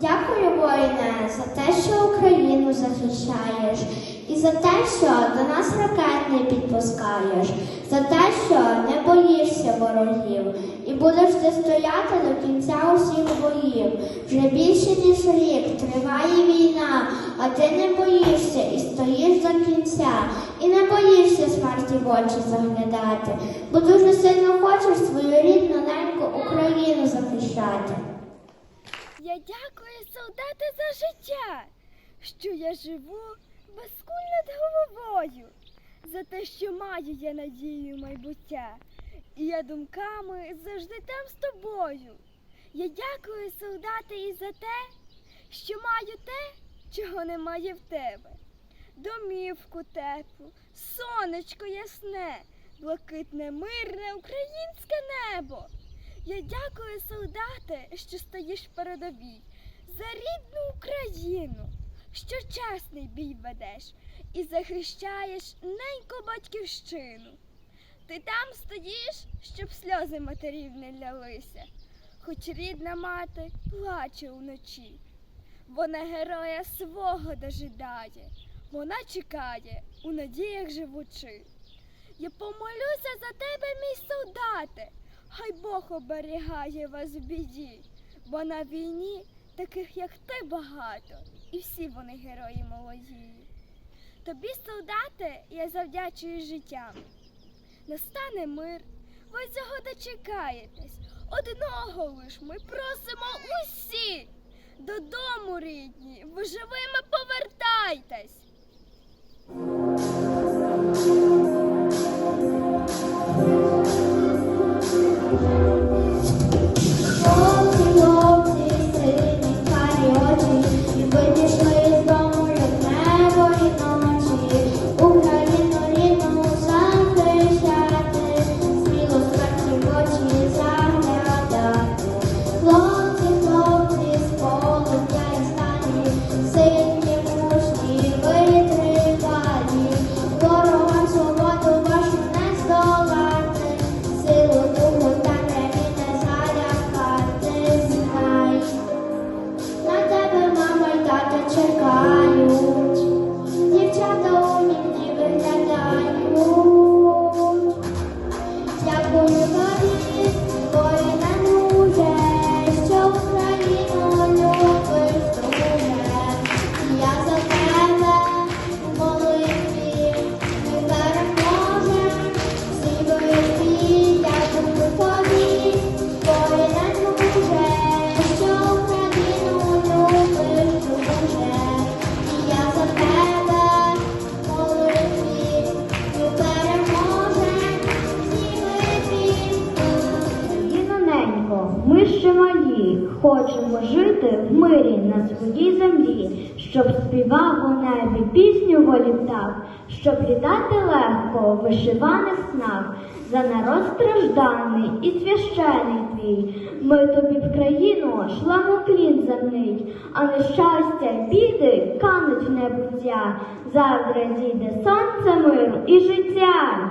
Дякую, воїне, за те, що Україну захищаєш, і за те, що до нас ракет не підпускаєш, за те, що не боїшся ворогів, і будеш ти стояти до кінця усіх боїв. Вже більше ніж рік триває війна, а ти не боїшся і стоїш до кінця, і не боїшся смерті в очі заглядати, бо дуже сильно хочеш свою рідну неньку Україну захищати. Я дякую, солдати, за життя, що я живу безкуль над головою, за те, що маю я надію майбуття, і я думками завжди там з тобою. Я дякую, солдати, і за те, що маю те, чого немає в тебе. Домівку теплу, сонечко ясне, блакитне, мирне українське небо. Я дякую, солдати, що стоїш в передовій за рідну Україну, що чесний бій ведеш і захищаєш неньку батьківщину. Ти там стоїш, щоб сльози матерів не лялися, хоч рідна мати плаче уночі. Вона героя свого дожидає, вона чекає, у надіях живучи. Я помолюся за тебе, мій солдате, хай Бог оберігає вас в біді, бо на війні таких, як ти, багато, і всі вони герої молоді. Тобі, солдати, я завдячую життям. Настане мир, ви цього дочекаєтесь. Одного лиш ми просимо усі. Додому, рідні, ви живими повертайтесь. Ще хочемо жити в мирі на своїй землі, щоб співав у небі пісню волі птах, щоб літати легко в вишиваних снах, за народ стражданий і священий твій. Ми тобі в країну шлемо клін земний, а нещастя біди кануть в небуття. Завтра зійде сонце миру і життя.